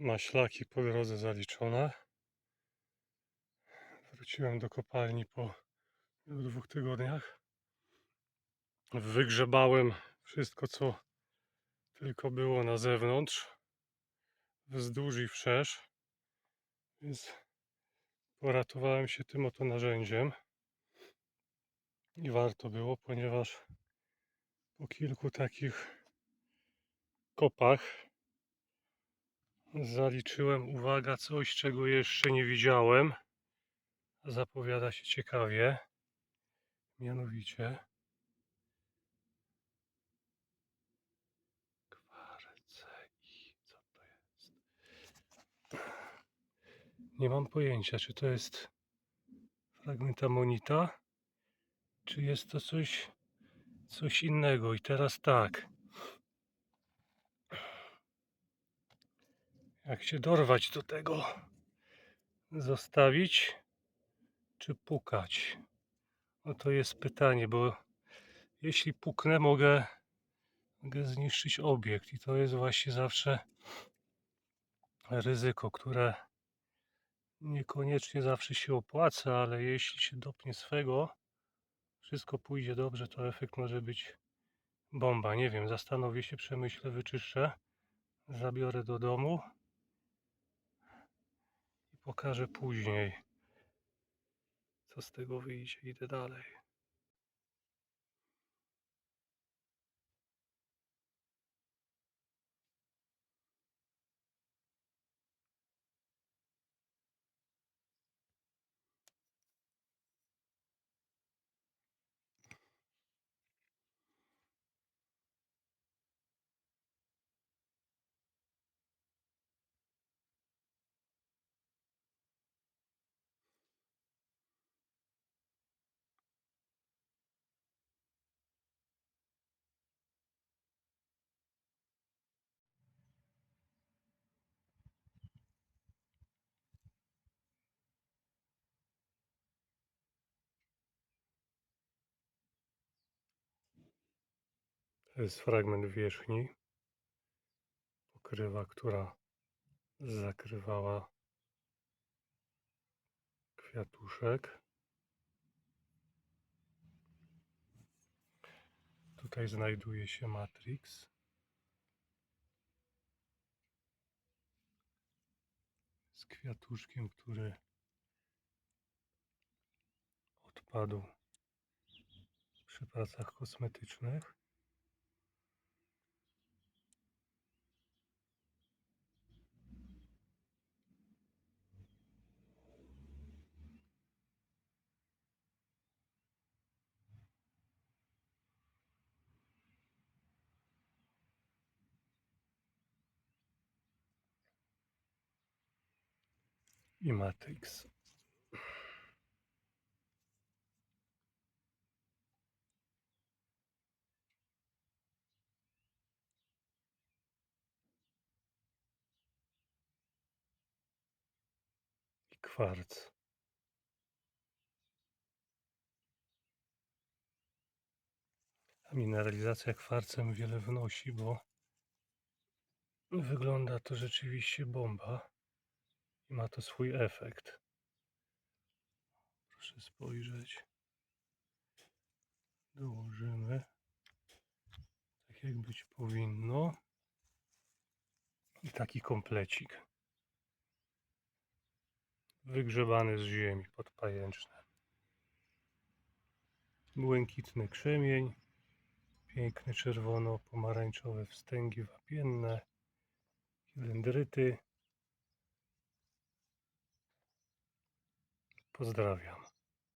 Maślaki po drodze zaliczone. Wróciłem do kopalni po dwóch tygodniach. Wygrzebałem wszystko, co tylko było na zewnątrz, wzdłuż i wszerz. Więc poratowałem się tym oto narzędziem. I warto było, ponieważ po kilku takich kopach zaliczyłem, uwaga, coś, czego jeszcze nie widziałem. Zapowiada się ciekawie. Mianowicie kwarce i co to jest? Nie mam pojęcia, czy to jest fragment amonita, czy jest to coś, coś innego. I teraz tak. Jak się dorwać do tego? Zostawić czy pukać? No to jest pytanie, bo jeśli puknę, mogę, mogę zniszczyć obiekt i to jest właśnie zawsze ryzyko, które niekoniecznie zawsze się opłaca, ale jeśli się dopnie swego, wszystko pójdzie dobrze, to efekt może być bomba. Nie wiem, zastanowię się, przemyślę, wyczyszczę, zabiorę do domu pokażę później, co z tego wyjdzie. Idę dalej. To jest fragment wierzchni, pokrywa, która zakrywała kwiatuszek. Tutaj znajduje się Matrix. Z kwiatuszkiem, który odpadł przy pracach kosmetycznych. I Matrix. I kwarc. A mineralizacja kwarcem wiele wnosi, bo wygląda to rzeczywiście bomba i ma to swój efekt. Proszę spojrzeć. Dołożymy tak jak być powinno. I taki komplecik. Wygrzebany z ziemi podpajęczny. Błękitny krzemień. Piękne czerwono-pomarańczowe wstęgi wapienne. Dendryty. Pozdrawiam.